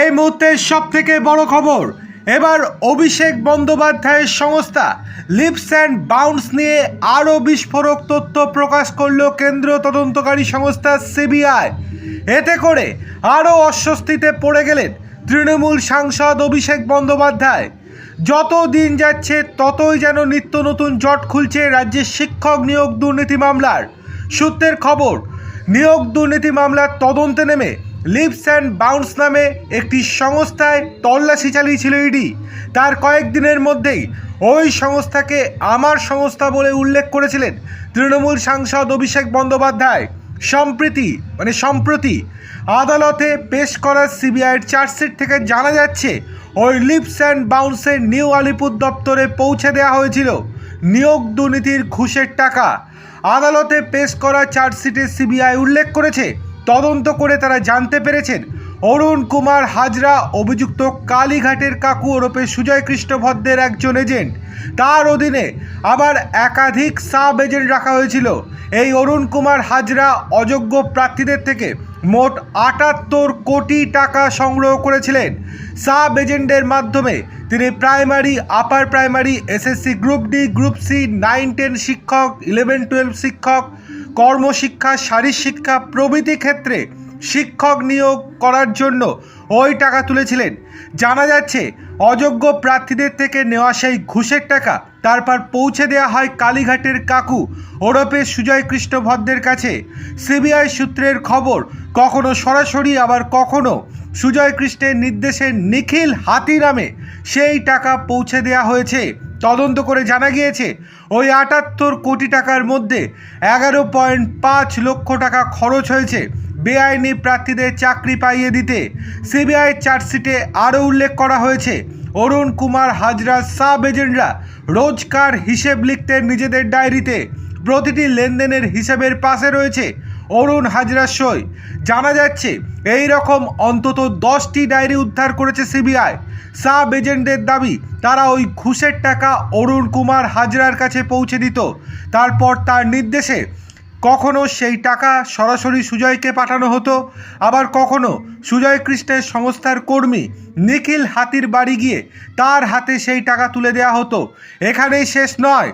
এই মুহূর্তের সব থেকে বড় খবর, এবার অভিষেক বন্দ্যোপাধ্যায়ের সংস্থা লিপস অ্যান্ড বাউন্স নিয়ে আরও বিস্ফোরক তথ্য প্রকাশ করল কেন্দ্রীয় তদন্তকারী সংস্থা সিবিআই। এতে করে আরও অস্বস্তিতে পড়ে গেলেন তৃণমূল সাংসদ অভিষেক বন্দ্যোপাধ্যায়। যত দিন যাচ্ছে, ততই যেন নিত্য নতুন জট খুলছে রাজ্যের শিক্ষক নিয়োগ দুর্নীতি মামলার। সূত্রের খবর, নিয়োগ দুর্নীতি মামলার তদন্তে নেমে লিপস অ্যান্ড বাউন্স নামে একটি সংস্থায় তল্লাশি চালিয়েছিল ইডি তার কয়েকদিনের মধ্যেই ওই সংস্থাকে আমার সংস্থা বলে উল্লেখ করেছিলেন তৃণমূল সাংসদ অভিষেক বন্দ্যোপাধ্যায়। সম্প্রীতি মানে সম্প্রতি আদালতে পেশ করা সিবিআইয়ের চার্জশিট থেকে জানা যাচ্ছে, ওই লিপস অ্যান্ড বাউন্সের নিউ আলিপুর দপ্তরে পৌঁছে দেওয়া হয়েছিল নিয়োগ দুর্নীতির ঘুষের টাকা। আদালতে পেশ করা চার্জশিটে সিবিআই উল্লেখ করেছে তদন্ত করে তারা জানতে পেরেছেন, অরুণ কুমার হাজরা অভিযুক্ত কালীঘাটের কাকু ওরফে সুজয় কৃষ্ণভদ্রের একজন এজেন্ট। তার অধীনে আবার একাধিক সাব এজেন্ট রাখা হয়েছিল। এই অরুণ কুমার হাজরা অযোগ্য প্রার্থীদের থেকে মোট আটাত্তর কোটি টাকা সংগ্রহ করেছিলেন। সাব এজেন্টের মাধ্যমে তিনি primary, upper primary, SSC group D, group C, nine, ten শিক্ষক, ইলেভেন, টুয়েলভ শিক্ষক কর্মশিক্ষা শারীর শিক্ষা প্রভৃতি ক্ষেত্রে শিক্ষক নিয়োগ করার জন্য ওই টাকা তুলেছিলেন। জানা যাচ্ছে, অযোগ্য প্রার্থীদের থেকে নেওয়া সেই ঘুষের টাকা তারপর পৌঁছে দেওয়া হয় কালীঘাটের কাকু ওরপে সুজয় কৃষ্ণ ভদ্রের কাছে। সিবিআই সূত্রের খবর, কখনো সরাসরি, আবার কখনো সুজয় কৃষ্ণের নির্দেশে নিখিল হাতি নামে সেই টাকা পৌঁছে দেওয়া হয়েছে। তদন্ত করে জানা গিয়েছে, ওই আটাত্তর কোটি টাকার মধ্যে এগারো পয়েন্ট পাঁচ লক্ষ টাকা খরচ হয়েছে বেআইনি প্রার্থীদের চাকরি পাইয়ে দিতে। সিবিআই চার্জশিটে আরও উল্লেখ করা হয়েছে, অরুণ কুমার হাজরা সাব এজেন্টরা রোজকার হিসেব লিখতে নিজেদের ডায়েরিতে, প্রতিটি লেনদেনের হিসেবের পাশে রয়েছে অরুণ হাজরার সই। জানা যাচ্ছে, এই রকম অন্তত দশটি ডায়েরি উদ্ধার করেছে সিবিআই। সাব এজেন্টদের দাবি, তারা ওই ঘুষের টাকা অরুণ কুমার হাজরার কাছে পৌঁছে দিত। তারপর তার নির্দেশে কখনো সেই টাকা সরাসরি সুজয়কে পাঠানো হতো। আবার কখনো সুজয় কৃষ্ণের সংস্থার কর্মী নিখিল হাতির বাড়ি গিয়ে তার হাতে সেই টাকা তুলে দেওয়া হতো। এখানেই শেষ নয়।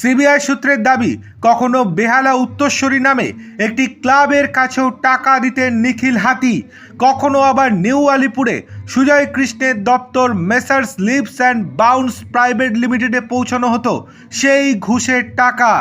সিবিআই সূত্রের দাবি, কখনো বেহালা উত্তরস্বরী নামে একটি ক্লাবের কাছেও টাকা দিতেন নিখিল হাতি। কখনো আবার নিউ আলিপুরে সুজয় কৃষ্ণের দপ্তর messrs leaps and bounds private লিমিটেডে পৌঁছানো হতো সেই ঘুষের টাকা।